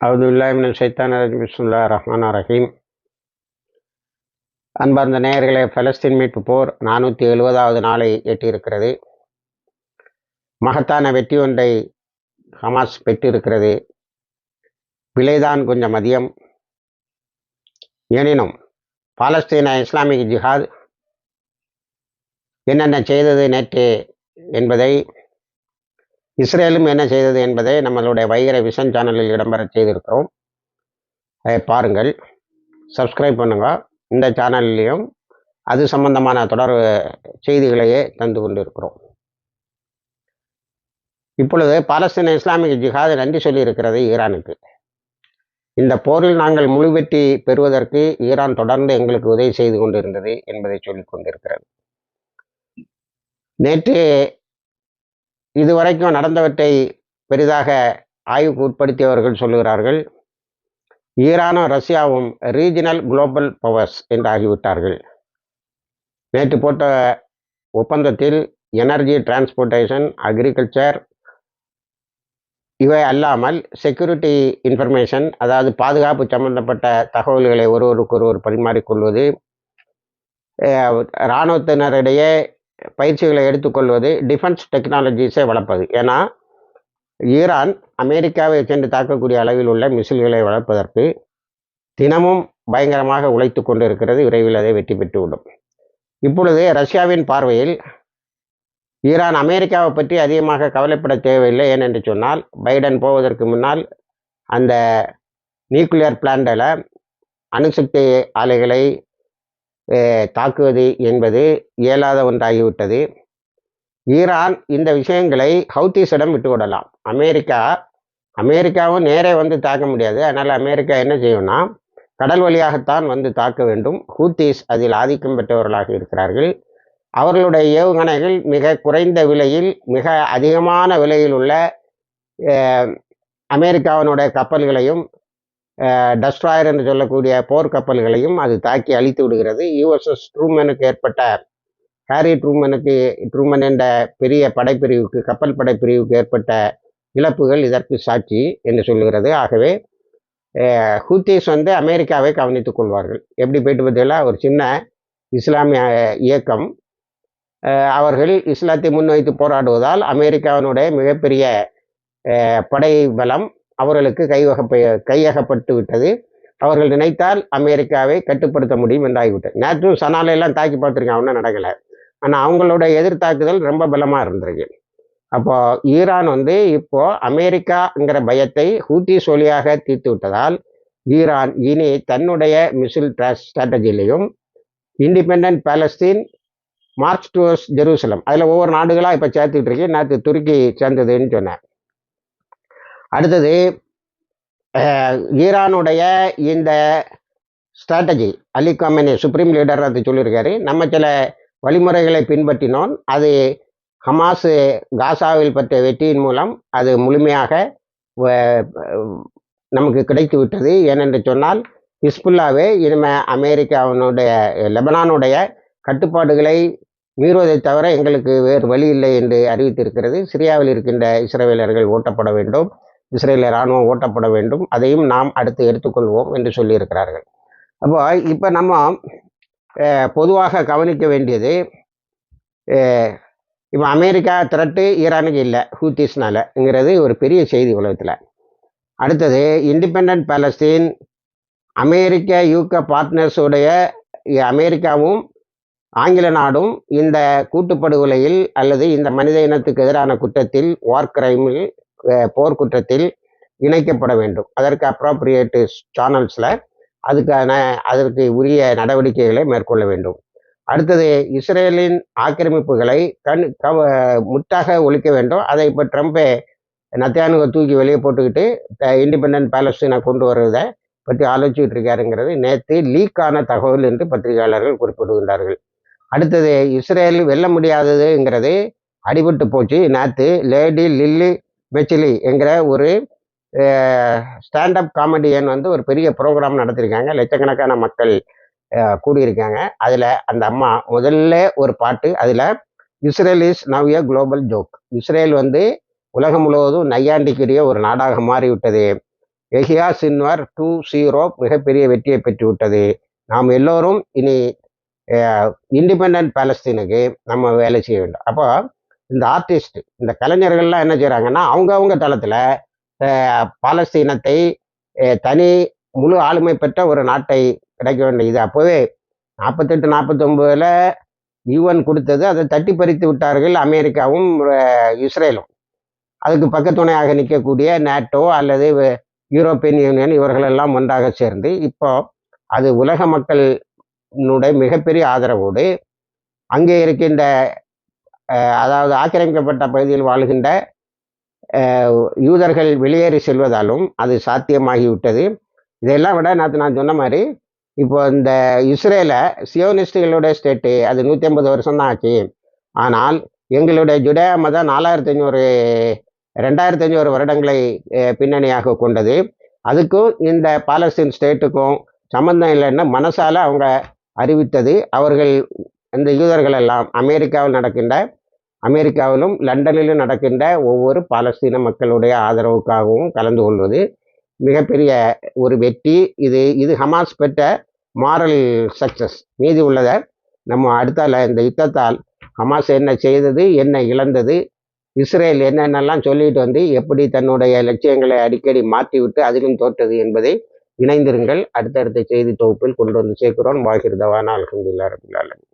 அவுதுல்லாமின் சைத்தான் பிஸ்முல்லா ரஹ்மான் ரஹீம் அன்பார்ந்த நேயர்களே பலஸ்தீன் மீட்பு போர் நானூற்றி எழுபதாவது நாளை எட்டியிருக்கிறது. மகத்தான வெற்றி ஒன்றை ஹமாஸ் பெற்றிருக்கிறது. விலைதான் கொஞ்சம் அதிகம். எனினும் பாலஸ்தீன இஸ்லாமிக் ஜிஹாத் என்னென்ன செய்தது நேற்று என்பதை இஸ்ரேலும் என்ன செய்தது என்பதை நம்மளுடைய வைகர விஷன் சேனலில் இடம்பெற செய்திருக்கிறோம். அதை பாருங்கள். சப்ஸ்கிரைப் பண்ணுங்க. இந்த சேனல்லையும் அது சம்பந்தமான தொடர் செய்திகளையே தந்து கொண்டிருக்கிறோம். இப்பொழுது பாலஸ்தீன இஸ்லாமிய ஜிஹாது நன்றி சொல்லியிருக்கிறது ஈரானுக்கு. இந்த போரில் நாங்கள் முழு வெற்றி பெறுவதற்கு ஈரான் தொடர்ந்து எங்களுக்கு உதவி செய்து கொண்டிருந்தது என்பதை சொல்லிக் கொண்டிருக்கிறது. நேற்று இதுவரைக்கும் நடந்தவற்றை பெரிதாக ஆய்வுக்கு உட்படுத்தியவர்கள் சொல்லுகிறார்கள். ஈரானும் ரஷ்யாவும் ரீஜினல் குளோபல் பவர்ஸ் என்று ஆகிவிட்டார்கள். நேற்று போட்ட ஒப்பந்தத்தில் எனர்ஜி டிரான்ஸ்போர்ட்டேஷன் அக்ரிகல்ச்சர் இவை அல்லாமல் செக்யூரிட்டி இன்ஃபர்மேஷன் அதாவது பாதுகாப்பு சம்பந்தப்பட்ட தகவல்களை ஒருவருக்கொருவர் பரிமாறிக்கொள்வது இராணுவத்தினரிடையே பயிற்சிகளை எடுத்துக்கொள்வது டிஃபென்ஸ் டெக்னாலஜிஸை வளர்ப்பது. ஏன்னா ஈரான் அமெரிக்காவை சென்று தாக்கக்கூடிய அளவில் உள்ள மிசில்களை வளர்ப்பதற்கு தினமும் பயங்கரமாக உழைத்து கொண்டிருக்கிறது. விரைவில் அதை வெற்றி பெற்றுவிடும் இப்பொழுது ரஷ்யாவின் பார்வையில் ஈரான் அமெரிக்காவை பற்றி அதிகமாக கவலைப்பட தேவையில்லை. ஏனென்று சொன்னால் பைடன் போவதற்கு முன்னால் அந்த நியூக்ளியர் பிளான்டில் அணுசக்தி ஆலைகளை தாக்குவது என்பது இயலாத ஒன்றாகிவிட்டது. ஈரான் இந்த விஷயங்களை ஹவுத்திஸிடம் விட்டுவிடலாம். அமெரிக்கா அமெரிக்காவும் நேரே வந்து தாக்க முடியாது. அதனால் அமெரிக்கா என்ன செய்யும்னா கடல் வழியாகத்தான் வந்து தாக்க வேண்டும். ஹூத்தீஸ் அதில் ஆதிக்கம் பெற்றவர்களாக இருக்கிறார்கள். அவர்களுடைய ஏவுகணைகள் மிக குறைந்த விலையில் மிக அதிகமான விலையில் உள்ள அமெரிக்காவினுடைய கப்பல்களையும் டஸ்ட்ராயர் என்று சொல்லக்கூடிய போர்க்கப்பல்களையும் அது தாக்கி அழித்து விடுகிறது. யுஎஸ்எஸ் ட்ரூமனுக்கு ஏற்பட்ட ஹாரி ட்ரூமனுக்கு ட்ரூமன் என்ற பெரிய படைப்பிரிவுக்கு கப்பல் படைப்பிரிவுக்கு ஏற்பட்ட இழப்புகள் இதற்கு சாட்சி என்று சொல்லுகிறது. ஆகவே ஹூத்தீஸ் வந்து அமெரிக்காவை கவனித்துக் கொள்வார்கள். எப்படி போயிட்டு பார்த்தீங்களா? ஒரு சின்ன இஸ்லாமிய இயக்கம். அவர்கள் இஸ்லாத்தை முன்வைத்து போராடுவதால் அமெரிக்காவினுடைய மிகப்பெரிய படை பலம் அவர்களுக்கு கைவகப்ப கையகப்பட்டு விட்டது. அவர்கள் நினைத்தால் அமெரிக்காவை கட்டுப்படுத்த முடியும் என்றாகிவிட்டது. நேற்று சனாலையெல்லாம் தாக்கி பார்த்துருக்கேன் ஒன்றும் நடக்கலை. ஆனால் அவங்களோட எதிர்த்தாக்குதல் ரொம்ப பலமாக இருந்திருக்கு. அப்போது ஈரான் வந்து இப்போது அமெரிக்காங்கிற பயத்தை ஹூத்தி சொலியாக தீர்த்து விட்டதால் ஈரான் இனி தன்னுடைய missile ஸ்ட்ராட்டஜிலையும் independent Palestine march towards Jerusalem அதில் ஒவ்வொரு நாடுகளாக இப்போ சேர்த்துக்கிட்டு இருக்கேன் நேற்று துருக்கி சேர்ந்ததுன்னு சொன்னேன். அடுத்தது ஈரானுடைய இந்த strategy Ali Khamenei supreme leader அது சொல்லியிருக்காரு. நம்ம சில வழிமுறைகளை பின்பற்றினோம். அது ஹமாஸ் காசாவில் பற்றிய வெற்றியின் மூலம் அது முழுமையாக நமக்கு கிடைத்து விட்டது. ஏனென்று சொன்னால் ஹிஸ்புல்லாவே இனிமே அமெரிக்காவினுடைய லெபனானுடைய கட்டுப்பாடுகளை மீறுவதை தவிர எங்களுக்கு வேறு வழி இல்லை என்று அறிவித்திருக்கிறது. சிரியாவில் இருக்கின்ற இஸ்ரேலர்கள் ஓட்டப்பட வேண்டும். இஸ்ரேலிய இராணுவம் ஓட்டப்பட வேண்டும். அதையும் நாம் அடுத்து எடுத்துக்கொள்வோம் என்று சொல்லியிருக்கிறார்கள். அப்போ இப்போ நம்ம பொதுவாக கவனிக்க வேண்டியது இப்போ அமெரிக்கா திரட்டு ஈரானுக்கு இல்லை ஹூத்திஸ்னாலங்கிறது ஒரு பெரிய செய்தி உலகத்தில். அடுத்தது இண்டிபெண்ட் பாலஸ்தீன் அமெரிக்க யூக பார்ட்னர்ஸுடைய அமெரிக்காவும் ஆங்கில நாடும் இந்த கூட்டுப்படுகொலையில் அல்லது இந்த மனித இனத்துக்கு எதிரான குற்றத்தில் வார் கிரைமில் போர்க்குற்றத்தில் இணைக்கப்பட வேண்டும். அதற்கு அப்ராப்ரியேட்டு சேனல்ஸில் அதுக்கான அதற்கு உரிய நடவடிக்கைகளை மேற்கொள்ள வேண்டும். அடுத்தது இஸ்ரேலின் ஆக்கிரமிப்புகளை கண் கவ முட்டாக ஒழிக்க வேண்டும். அதை இப்போ ட்ரம்ப்பே நத்தியானுவை தூக்கி வெளியே போட்டுக்கிட்டு இண்டிபெண்ட் பேலஸ்டீனை கொண்டு வர்றதை பற்றி ஆலோசிச்சுட்டு இருக்காருங்கிறது நேற்று லீக்கான தகவல் என்று பத்திரிகையாளர்கள் குறிப்பிடுகின்றார்கள். அடுத்தது இஸ்ரேல் வெல்ல முடியாததுங்கிறது அடிபட்டு போச்சு. நேற்று லேடி லில்லி மெச்சிலி என்கிற ஒரு ஸ்டாண்டப் காமெடியன் வந்து ஒரு பெரிய ப்ரோக்ராம் நடத்திருக்காங்க. லட்சக்கணக்கான மக்கள் கூடியிருக்காங்க. அதில் அந்த அம்மா முதல்ல ஒரு பாட்டு அதில் Israel is now a global joke Israel வந்து உலகம் முழுவதும் நையாண்டிக்குரிய ஒரு நாடாக மாறிவிட்டது. எஹியா சின்வர் டூ ஜீரோ மிகப்பெரிய வெற்றியை பெற்றுவிட்டது. நாம் எல்லோரும் இனி இண்டிபெண்ட் பேலஸ்தீனுக்கு நம்ம வேலை செய்ய வேண்டும். அப்போ இந்த ஆர்டிஸ்ட் இந்த கலைஞர்கள்லாம் என்ன செய்கிறாங்கன்னா அவங்கவுங்க தளத்தில் பாலஸ்தீனத்தை தனி முழு ஆளுமை பெற்ற ஒரு நாட்டை கிடைக்க வேண்டிய இது அப்போவே நாற்பத்தெட்டு நாற்பத்தொம்போதில் யூஎன் கொடுத்தது. அதை தட்டி பறித்து விட்டார்கள் அமெரிக்காவும் இஸ்ரேலும். அதுக்கு பக்கத்துணையாக நிற்கக்கூடிய நேட்டோ அல்லது யூரோப்பியன் யூனியன் இவர்களெல்லாம் ஒன்றாக சேர்ந்து இப்போ அது உலக மக்களினுடைய மிகப்பெரிய ஆதரவோடு அங்கே இருக்கின்ற அதாவது ஆக்கிரமிக்கப்பட்ட பகுதியில் வாழ்கின்ற யூதர்கள் வெளியேறி செல்வதாலும் அது சாத்தியமாகிவிட்டது. இதெல்லாம் விட நேற்று நான் சொன்ன மாதிரி இப்போ இந்த இஸ்ரேலை சியோனிஸ்டுகளுடைய ஸ்டேட்டு அது நூற்றி ஐம்பது வருஷம் தான் ஆச்சு. ஆனால் எங்களுடைய ஜுடே மதம் நாலாயிரத்தி ஐநூறு ரெண்டாயிரத்தி ஐநூறு வருடங்களை பின்னணியாக கொண்டது. அதுக்கும் இந்த பாலஸ்தீன் ஸ்டேட்டுக்கும் சம்மந்தம் இல்லைன்னு மனசால் அவங்க அறிவித்தது. அவர்கள் அந்த யூதர்கள் எல்லாம் அமெரிக்காவில் நடக்கின்ற அமெரிக்காவிலும் லண்டனிலும் நடக்கின்ற ஒவ்வொரு பாலஸ்தீன மக்களுடைய ஆதரவுக்காகவும் கலந்து கொள்வது மிகப்பெரிய ஒரு வெற்றி. இது இது ஹமாஸ் பெற்ற மாரல் சக்சஸ் மீதி உள்ளதை நம்ம அடுத்தால இந்த யுத்தத்தால் ஹமாஸ் என்ன செய்தது என்ன இழந்தது இஸ்ரேல் என்னென்னலாம் சொல்லிட்டு வந்து எப்படி தன்னுடைய லட்சியங்களை அடிக்கடி மாற்றிவிட்டு அதிலும் தோற்றது என்பதை இணைந்திருங்கள். அடுத்தடுத்த செய்தி தொகுப்பில் கொண்டு வந்து சேர்க்கிறோம். வாகிருதவான அலமதுல்லா ரபுல்லாலும்